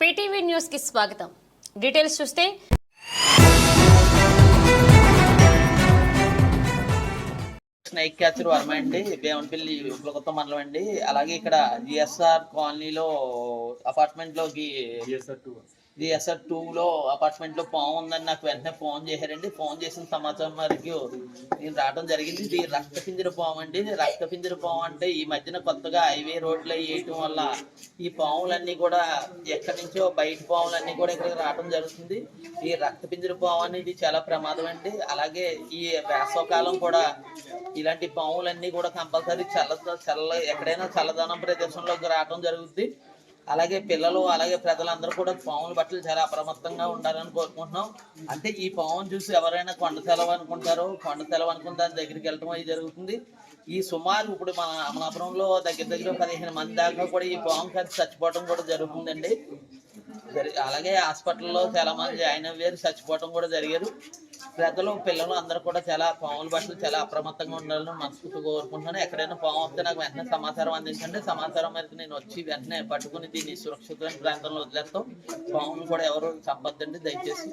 PTV న్యూస్కి స్వాగతం. Details చూస్తే స్నేక్ క్యాచర్ వర్మ అండి బేవనపల్లి కొత్త మండలం అండి. అలాగే ఇక్కడ జిఎస్ఆర్ కాలనీలో అపార్ట్మెంట్ లోకి జిఎస్ఆర్ టూ లో అపార్ట్మెంట్లో పాము ఉందని నాకు వెంటనే ఫోన్ చేశారండి. ఫోన్ చేసిన సమాచారం వరకు నేను రావడం జరిగింది. ఇది రక్తపింజర పాము అండి. రక్తపింజర పాము అంటే ఈ మధ్యన కొత్తగా హైవే రోడ్లు వేయటం వల్ల ఈ పాములన్నీ కూడా ఎక్కడి నుంచో బయట పాములన్నీ కూడా ఇక్కడికి రావడం జరుగుతుంది. ఈ రక్తపింజర పాము అనేది చాలా ప్రమాదం అండి. అలాగే ఈ వేసవకాలం కూడా ఇలాంటి పాములన్నీ కూడా కంపల్సరీ చల్ల చల్ల ఎక్కడైనా చల్లదనం ప్రదేశంలోకి రావడం జరుగుతుంది అలాగే పిల్లలు అలాగే ప్రజలందరూ కూడా పాముల బట్టలు చాలా అప్రమత్తంగా ఉండాలని కోరుకుంటున్నాం. అంటే ఈ పామును చూసి ఎవరైనా కొండ సెలవు అనుకుంటారో కొండ సెలవు అనుకుని దాని దగ్గరికి వెళ్ళడం అది జరుగుతుంది. ఈ సుమారు ఇప్పుడు మన అమలాపురంలో దగ్గర దగ్గర పదిహేను మంది దాకా కూడా ఈ పాము కలిసి చచ్చిపోవడం కూడా జరుగుతుందండి. అలాగే హాస్పిటల్లో చాలా మంది జాయిన్ అయ్యారు చచ్చిపోవడం కూడా జరిగారు. ప్రజలు పిల్లలు అందరూ కూడా చాలా పాముల బట్టలు చాలా అప్రమత్తంగా ఉండాలని మనస్ఫూర్తి కోరుకుంటున్నాను. ఎక్కడైనా పాము వస్తే నాకు వెంటనే సమాచారం అందించండి. సమాచారం మేరకు నేను వచ్చి వెంటనే పట్టుకుని దీన్ని సురక్షితమైన ప్రాంతంలో వదిలేస్తాం. పాములు కూడా ఎవరు చంపొద్దండి దయచేసి.